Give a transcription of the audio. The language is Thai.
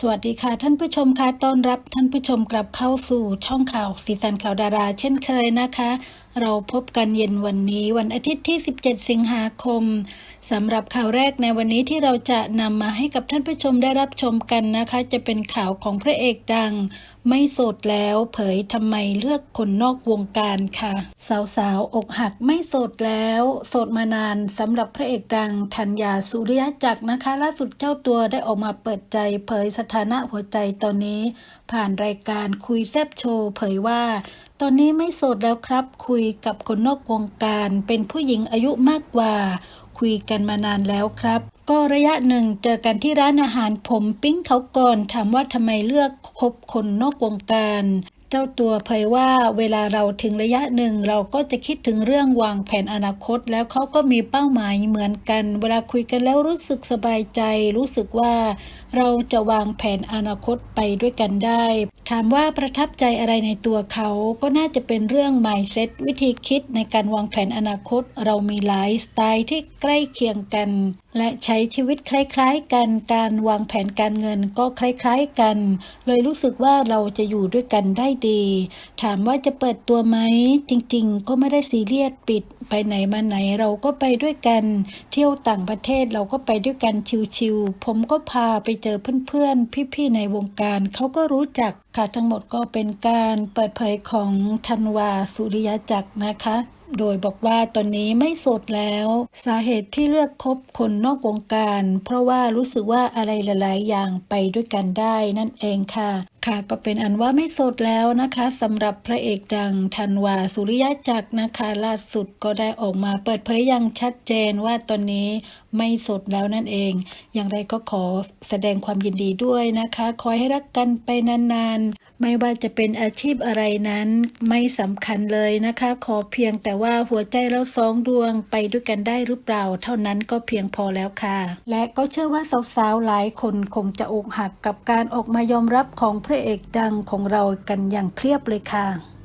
สวัสดีค่ะ ท่านผู้ชมค่ะต้อนรับท่านผู้ชมกลับเข้าสู่ช่องข่าวสีสันข่าวดารา เช่นเคยนะคะ เราพบกันเย็นวันนี้วันอาทิตย์ที่ 17 สิงหาคมสำหรับข่าวแรกในวันนี้ที่เราจะนำมาให้กับท่านผู้ชมได้รับชมกันนะคะ จะเป็นข่าวของพระเอกดัง ไม่โสดแล้วเผยทำไมเลือกคนนอกวงการค่ะ สาวๆ อกหักไม่โสดแล้ว โสดมานานสำหรับพระเอกดังธัญญาสุริยะจักรนะคะ ล่าสุดเจ้าตัวได้ออกมาเปิดใจ เผยสถานะหัวใจตอนนี้ ผ่านรายการคุยแซบโชว์เผยว่า ตอนนี้ไม่โสดแล้วครับ คุยกับคนนอกวงการ เป็นผู้หญิงอายุมากกว่า คุยกันมานานแล้วครับ ก็ระยะหนึ่งเจอกันที่ร้านอาหารผมปิ้งเขาก่อนถามว่าทำไมเลือกคบคนนอกวงการเจ้าตัวเผยว่าเวลาเราถึงระยะหนึ่งเราก็จะคิดถึงเรื่องวางแผนอนาคต แล้วเขาก็มีเป้าหมายเหมือนกัน เวลาคุยกันแล้วรู้สึกสบายใจ รู้สึกว่า เราจะวางแผนอนาคตไปด้วยกันได้ ถามว่าประทับใจอะไรในตัวเขาก็น่าจะเป็นเรื่อง mindset วิธีคิดในการวางแผนอนาคต เรามีหลายสไตล์ที่ใกล้เคียงกัน และใช้ชีวิตคล้าย ๆ กันการวางแผนการเงินก็คล้าย ๆ กัน เลยรู้สึกว่าเราจะอยู่ด้วยกันได้ดี ถามว่าจะเปิดตัวไหมจริงๆ ก็ไม่ได้ซีเรียสปิด ไปไหนมาไหนเราก็ไปด้วยกัน เที่ยวต่างประเทศเราก็ไปด้วยกันชิวๆผมก็พาไปเจอเพื่อนๆพี่ๆในวงการเขาก็รู้จักค่ะทั้งหมดก็เป็นการเปิดเผยของธันวาสุริยจักรนะคะ โดยบอกว่าตอนนี้ไม่โสดแล้ว สาเหตุที่เลือกคบคนนอกวงการ เพราะว่ารู้สึกว่าอะไรหลายๆ อย่างไปด้วยกันได้นั่นเองค่ะค่ะก็เป็นอันว่าไม่โสดแล้วนะคะสำหรับพระเอกดังธันวาสุริยะจักรนะคะล่าสุดก็ได้ออกมาเปิดเผยอย่างชัดเจนว่าตอนนี้ไม่โสดแล้วนั่นเอง อย่างไรก็ขอแสดงความยินดีด้วยนะคะ คอยให้รักกันไปนานๆ ไม่ว่าจะเป็นอาชีพอะไรนั้นไม่สำคัญเลยนะคะ ขอเพียงแต่ว่าหัวใจเราสองดวงไปด้วยกันได้หรือเปล่า เท่านั้นก็เพียงพอแล้วค่ะ และก็เชื่อว่าสาวๆหลายคนคงจะอกหักกับการออกมายอมรับของพระเอกดังของเรากันอย่างเพียบเลยค่ะ